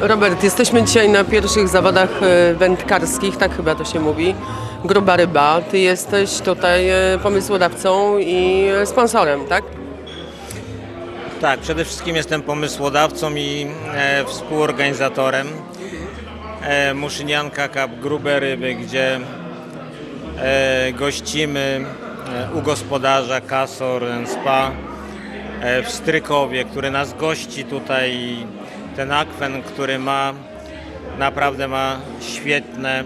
Robert, jesteśmy dzisiaj na pierwszych zawodach e, wędkarskich, tak chyba to się mówi. Gruba ryba. Ty jesteś tutaj e, pomysłodawcą i e, sponsorem, tak? Tak, przede wszystkim jestem pomysłodawcą i e, współorganizatorem e, Muszynianka Cup Grube Ryby, gdzie e, gościmy e, u gospodarza Kasor Spa e, w Strykowie, który nas gości tutaj. Ten akwen, który ma naprawdę ma świetne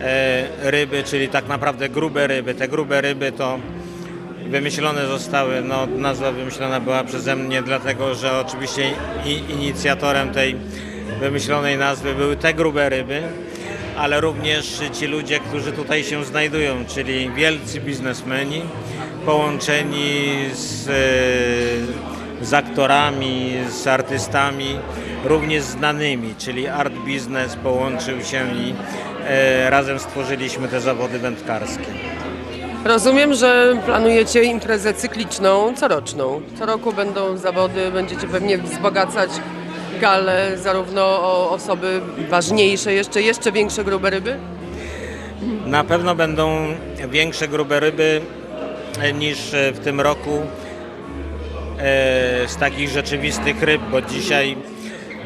e, ryby, czyli tak naprawdę grube ryby. Te grube ryby to wymyślone zostały, no nazwa wymyślona była przeze mnie, dlatego że oczywiście inicjatorem tej wymyślonej nazwy były te grube ryby, ale również ci ludzie, którzy tutaj się znajdują, czyli wielcy biznesmeni połączeni z, z aktorami, z artystami również znanymi, czyli art biznes połączył się i e, razem stworzyliśmy te zawody wędkarskie. Rozumiem, że planujecie imprezę cykliczną, coroczną. Co roku będą zawody, będziecie pewnie wzbogacać galę zarówno o osoby ważniejsze, jeszcze, jeszcze większe grube ryby? Na pewno będą większe grube ryby e, niż e, w tym roku z takich rzeczywistych ryb, bo dzisiaj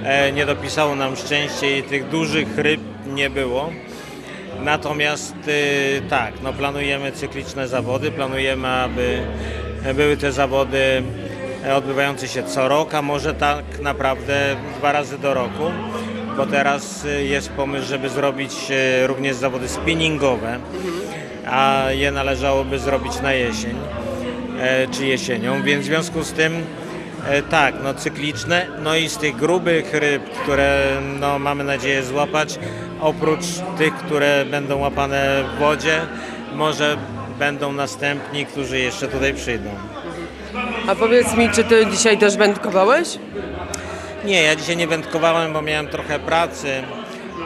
e, nie dopisało nam szczęście i tych dużych ryb nie było. Natomiast e, tak, no planujemy cykliczne zawody, planujemy, aby były te zawody e, odbywające się co rok, a może tak naprawdę dwa razy do roku, bo teraz e, jest pomysł, żeby zrobić e, również zawody spinningowe, a je należałoby zrobić na jesień. e, czy jesienią, więc w związku z tym e, tak, no cykliczne, no i z tych grubych ryb, które no, mamy nadzieję złapać, oprócz tych, które będą łapane w wodzie, może będą następni, którzy jeszcze tutaj przyjdą. A powiedz mi, czy ty dzisiaj też wędkowałeś? Nie, ja dzisiaj nie wędkowałem, bo miałem trochę pracy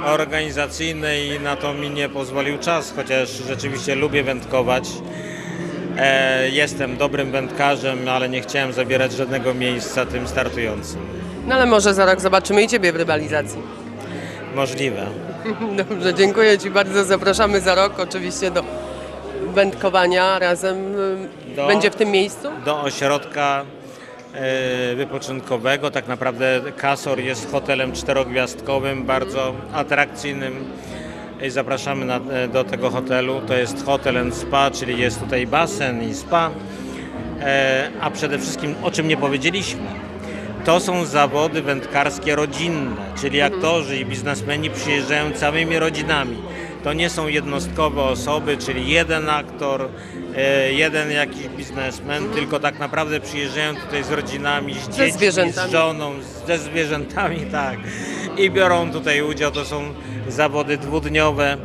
organizacyjnej i na to mi nie pozwolił czas, chociaż rzeczywiście lubię wędkować. E, jestem dobrym wędkarzem, ale nie chciałem zabierać żadnego miejsca tym startującym. No ale może za rok zobaczymy i ciebie w rywalizacji. Możliwe. Dobrze, dziękuję Ci bardzo. Zapraszamy za rok oczywiście do wędkowania razem. y, Do- Będzie w tym miejscu? Do ośrodka e, wypoczynkowego. Tak naprawdę Kasor jest hotelem czterogwiazdkowym, bardzo atrakcyjnym. Zapraszamy na, e, do tego hotelu. To jest hotel and spa, czyli jest tutaj basen i spa. E, a przede wszystkim, o czym nie powiedzieliśmy, to są zawody wędkarskie rodzinne, czyli aktorzy i biznesmeni przyjeżdżają całymi rodzinami. To nie są jednostkowe osoby, czyli jeden aktor, e, jeden jakiś biznesmen, tylko tak naprawdę przyjeżdżają tutaj z rodzinami, z dziećmi, z żoną, ze zwierzętami, tak. I biorą tutaj udział. To są zawody dwudniowe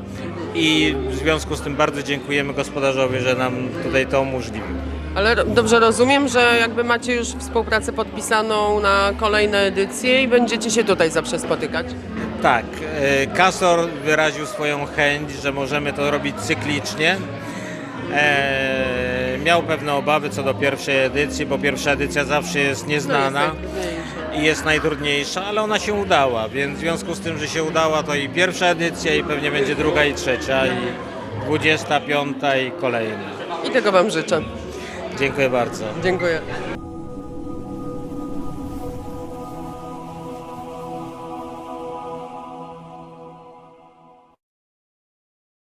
i w związku z tym bardzo dziękujemy gospodarzowi, że nam tutaj to umożliwił. Ale dobrze rozumiem, że jakby macie już współpracę podpisaną na kolejne edycje i będziecie się tutaj zawsze spotykać. Tak, e, Kasor wyraził swoją chęć, że możemy to robić cyklicznie. E, miał pewne obawy co do pierwszej edycji, bo pierwsza edycja zawsze jest nieznana. I jest najtrudniejsza, ale ona się udała, więc w związku z tym, że się udała, to i pierwsza edycja i pewnie będzie druga i trzecia i dwudziesta piąta i kolejna. I tego Wam życzę. Dziękuję bardzo. Dziękuję.